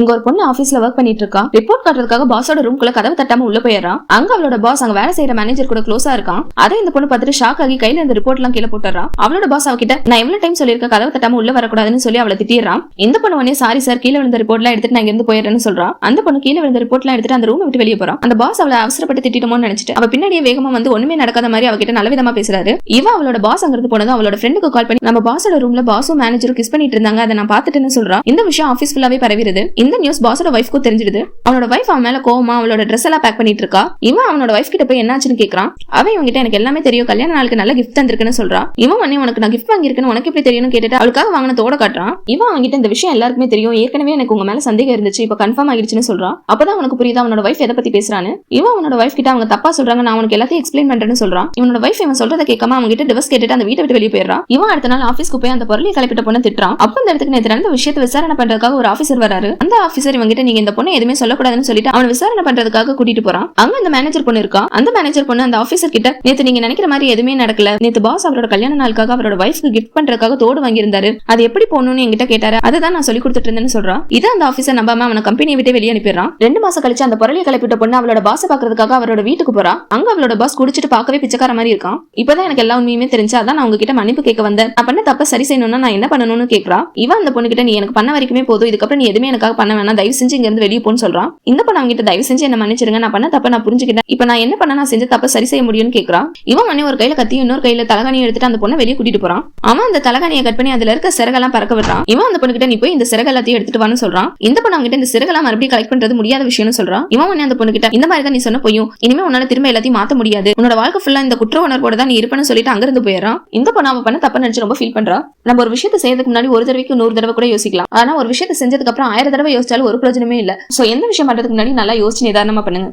இங்க ஒரு பொண்ணு ஆபீஸ்ல ஒர்க் பண்ணிட்டு இருக்கா ரிப்போர்ட் காட்டுறதுக்காக பாஸோட ரூம்குள்ள கதவை தட்டாம உள்ள போயிடறான் அங்க அவளோட பாஸ் அங்க வேலை செய்யற மேனேஜர் கூட க்ளோஸா இருக்கான். அதை இந்த பொண்ணு பார்த்துட்டு ஷாக் ஆகி கையில இந்த ரிப்போர்ட் எல்லாம் கீழே போட்டுறான் அவளோட பாஸ் அவகிட்ட நான் எவ்வளவு டைம் சொல்லியிருக்கேன் கதவை தட்டாம உள்ள வரக்கூடாதுன்னு சொல்லி அவளை திட்டிடுறான். இந்த பொண்ணு உடனே சாரி சார் கீழே விழுந்த ரிப்போர்ட் எல்லாம் எடுத்துட்டு நான் இருந்து போயிடுறேன்னு சொல்றான் அந்த பொண்ணு கீழே விழுந்த ரிப்போர்ட் எல்லாம் எடுத்துட்டு அந்த ரூம் விட்டு வெளியே போறான் அந்த பாஸ் அவளை அவசரப்பட்டு திட்டிட்டோமோன்னு நினைச்சிட்டு அவ பின்னாடியே வேகமா வந்து ஒண்ணுமே நடக்காத மாதிரி அவகிட்ட நல்ல விதமா பேசுறாரு. இவ அவளோட பாஸ் அங்கிருந்து போனதும் அவளோட ஃப்ரெண்டுக்கு கால் பண்ணி நம்ம பாஸோட ரூம்ல பாஸும் மேனேஜரும் கிஸ் பண்ணிட்டு இருந்தாங்க அதை நான் பாத்துட்டேன்னு சொல்றான் இந்த விஷயம் ஆஃபீஸ் ஃபுல்லாவே பரவிடுது. இந்த நியூஸ் பாஸோட ஒய்ஃப்க்கும் தெரிஞ்சிடுது? அவனோட ஒய்ஃப் அவன் மேல கோவமா அவளோட ட்ரெஸ் எல்லாம் பேக் பண்ணிட்டு இருக்கா? இவன் அவனோட ஒய்ஃப் கிட்ட போய் என்னாச்சுன்னு கேக்குறான்? அவன் இவங்கிட்ட எனக்கு எல்லாமே தெரியும். கல்யாண நாளுக்கு நல்ல கிஃப்ட் தந்திருக்குன்னு சொல்றான் இவன் உனக்கு நான் கிஃப்ட் வாங்கியிருக்கேன்னு உனக்கு எப்படி தெரியும்னு கேட்டுட்டு அவளுக்காக வாங்கின தோட காட்டுறான். இவன் அவன்கிட்ட இந்த விஷயம் எல்லாருக்குமே தெரியும். ஏற்கனவே எனக்கு உங்க மேல சந்தேகம் இருந்துச்சு. இப்ப கன்ஃபார்ம் ஆயிடுச்சுன்னு சொல்றான் அப்பதான் உனக்கு புரியுது அவனோட ஒய்ஃப் எதை பத்தி பேசுறான்னு? இவன் அவனோட ஒய்ஃப் கிட்ட அவங்க தப்பா சொல்றாங்க. நான் உனக்கு எல்லாத்தையும் எக்ஸ்பிளைன் பண்றேன்னு சொல்றான் இவனோட ஒய்ஃப் இவன் சொல்றத கேட்காம அவங்க கிட்ட டிவர்ஸ் கேட்டுட்டு அந்த வீட்டை விட்டு வெளியே போயிடுறான் இவன் அடுத்த நாள் ஆஃபீஸ்க்கு போய் அந்த பொருளை கலப்பிட்ட பொண்ணு திட்டுறான். அப்ப அந்த இடத்துக்கு நேற்று நடந்த விஷயத்தை விசாரணை பண்றதுக்காக ஒரு ஆஃபீஸர் வராரு அந்த ஆஃபீஸர் இவங்க கிட்ட நீங்க இந்த பொண்ணு எதுவுமே சொல்லக்கூடாதுன்னு சொல்லிட்டு அவன் விசாரணை பண்றதுக்காக கூட்டிட்டு போறான். அங்க அந்த மேனேஜர் பொண்ணு இருக்கா? அந்த மேனேஜர் பொண்ணு அந்த ஆஃபீஸர் கிட்ட நேத்து நீங்க நினைக்கிற மாதிரி எதுவுமே நடக்கல. நேத்து பாஸ் அவரோட கல்யாண நாளுக்காக அவரோட ஒய்ஃப்க்கு கிஃப்ட் பண்றதுக்காக தோடு வாங்கியிருந்தாரு. அது எப்படி போகணும்னு என்கிட்ட கேட்டாரு. அதை தான் நான் சொல்லி கொடுத்துட்டு இருந்தேன்னு சொல்றான் இதை அந்த ஆஃபீஸர் நம்பாம அவனை கம்பெனியை விட்டு வெளியே அனுப்பிடுறான். ரெண்டு மாசம் கழிச்சு அந்த பொருளை கிளப்பிட்ட பொண்ணு அவளோட பாஸ் பாக்குறதுக்காக அவரோட வீட்டுக்கு போறா. அங்க அவளோட பாஸ் குடிச்சிட்டு பார்க்கவே பிச்சைக்கார மாதிரி இருக்கான். இப்பதான் எனக்கு எல்லா உண்மையுமே தெரிஞ்சு அதான் நான் உங்ககிட்ட மன்னிப்பு கேட்க வந்தேன். நான் பண்ண தப்ப சரி செய்யணும்னா நான் என்ன பண்ணணும்னு கேட்கறான் இவன் அந்த பொண்ணு கிட்ட நீ எனக்கு பண்ண வரைக்குமே போதும். இதுக்கப்புறம் நீ எதுவுமே எனக்காக பண்ண வேணாம். தயவு செஞ்சு இங்க இருந்து வெளியே போன்னு சொல்றான். இந்த பொண்ணு அவங்ககிட்ட தயவு செஞ்சு என்ன மன்னிச்சிருங்க. நான் பண்ண தப்ப நான் புரிஞ்சுக்கிட்டேன். இப்ப நான் என்ன பண்ண நான் செஞ்ச தப்ப சரி செய்ய முடியும்னு கேக்குறா இவன் மணி ஒரு கையில கத்தி இன்னொரு கையில தலகாணியை எடுத்துட்டு அந்த பொண்ணை வெளியே கூட்டிட்டு போறான். அவன் அந்த தலகாணியை கட் பண்ணி அதுல இருக்க சிறகெல்லாம் பறக்க விடுறான். இவன் அந்த பொண்ணுகிட்ட நீ போய் இந்த சிறகு எல்லாத்தையும் எடுத்துட்டு வான்னு சொல்றான். இந்த பொண்ணு அவங்ககிட்ட இந்த சிறகெல்லாம் மறுபடியும் கலெக்ட் பண்றது முடியாத விஷயம்னு சொல்றான். இவன் உடனே அந்த பொண்ணு கிட்ட இந்த மாதிரி தான் நீ சொன்ன பொய்யும். இனிமே உன்னால திரும்ப எல்லாத்தையும் மாத்த முடியாது. உன்னோட வாழ்க்கை ஃபுல்லா இந்த குற்ற உணர்வோட தான் நீ இருப்பேன்னு சொல்லிட்டு அங்கிருந்து போயிடறான். இந்த பொண்ணு அவன் பண்ண தப்ப நினைச்சு ரொம்ப ஃபீல் பண்றா. நம்ம ஒரு விஷயத்தை செய்யறதுக்கு முன்னாடி ஒரு தடவைக்கு நூறு தடவை கூட யோசிக்கலாம். ஆனா ஒரு விஷயத்தை செஞ்சதுக்கு அப்புறம் ஆயிரம் தடவை யோசிச்சாலும் ஒரு பிரயோஜனமே இல்ல. சோ எந்த விஷயம் பண்றதுக்கு முன்னாடி நல்லா யோசிச்சு நிதானமா பண்ணுங்க.